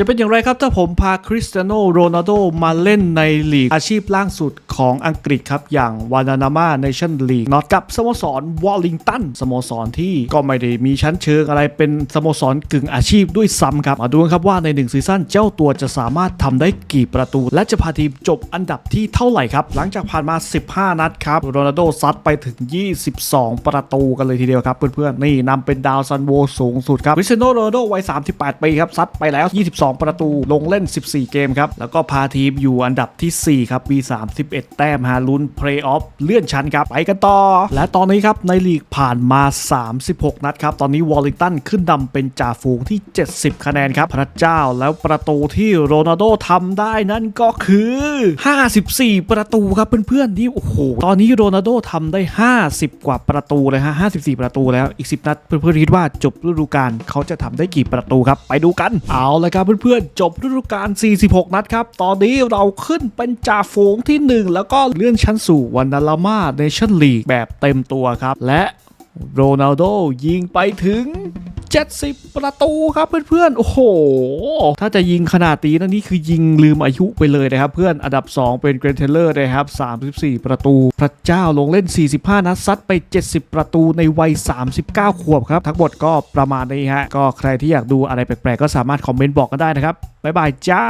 จะเป็นอย่างไรครับถ้าผมพาคริสเตียโนโรนัลโดมาเล่นในลีกอาชีพล่างสุด ของอังกฤษครับ อย่างวานานามาเนชั่นลีกนอตกับสโมสรวอลลิงตันสโมสรที่ก็ไม่ได้มีชั้นเชิงอะไรเป็นสโมสรกึ่งอาชีพด้วยซ้ำครับ มาดูกันครับว่าในหนึ่งซีซั่นเจ้าตัวจะสามารถทำได้กี่ประตู และจะพาทีมจบอันดับที่เท่าไหร่ครับ หลังจากผ่านมา 15 นัดครับโรนัลโดซัดไปถึง 22 ประตูกันเลยทีเดียวครับ เพื่อนๆนี่นำเป็นดาวซันโวสูงสุดครับคริเตียโนโรนัลโดวัย 38 ปีครับซัดไปแล้ว 22 ประตูลงเล่น 14 เกมครับแล้วก็พาทีมอยู่อันดับทีสี่4 ครับมี31แต้มฮาลุ้นเพลย์ออฟเลื่อนชั้นครับไปกันต่อ และตอนนี้ครับในลีกผ่านมา 36 นัดครับ ตอนนี้วอลลิงตันขึ้นนำเป็นจ่าฝูงที่ 70 คะแนนครับ พระเจ้าแล้วประตูที่โรนัลโดทำได้นั่นก็คือ 54 ประตูครับเพื่อนๆนี่โอ้โหตอนนี้โรนัลโดทำได้ 50 กว่าประตูเลยฮะ 54 ประตูแล้วอีก 10 นัดเพื่อนๆคิดว่าจบฤดูกาลเขาจะทำได้กี่ประตูครับ ไปดูกันเอาเลยครับเพื่อนๆจบฤดูกาล46 นัดครับตอนนี้เราขึ้นเป็นจ่าฝูงที่ 1แล้วก็เลื่อนชั้นสู่วันนาลามาเนชั่นลีกแบบเต็มตัวครับ และโรนัลโดยิงไปถึง 70 ประตูครับเพื่อนๆ โอ้โห ถ้าจะยิงขนาดนี้นะนี่คือยิงลืมอายุไปเลยนะครับ เพื่อนอันดับ 2 เป็นเกรนเทเลอร์นะครับ 34 ประตู พระเจ้าลงเล่น 45 นัดซัดไป 70 ประตูในวัย 39 ขวบครับ ทั้งหมดก็ประมาณนี้ฮะ ก็ใครที่อยากดูอะไรแปลกๆ ก็สามารถคอมเมนต์บอกกันได้นะครับ บ๊ายบายจ้า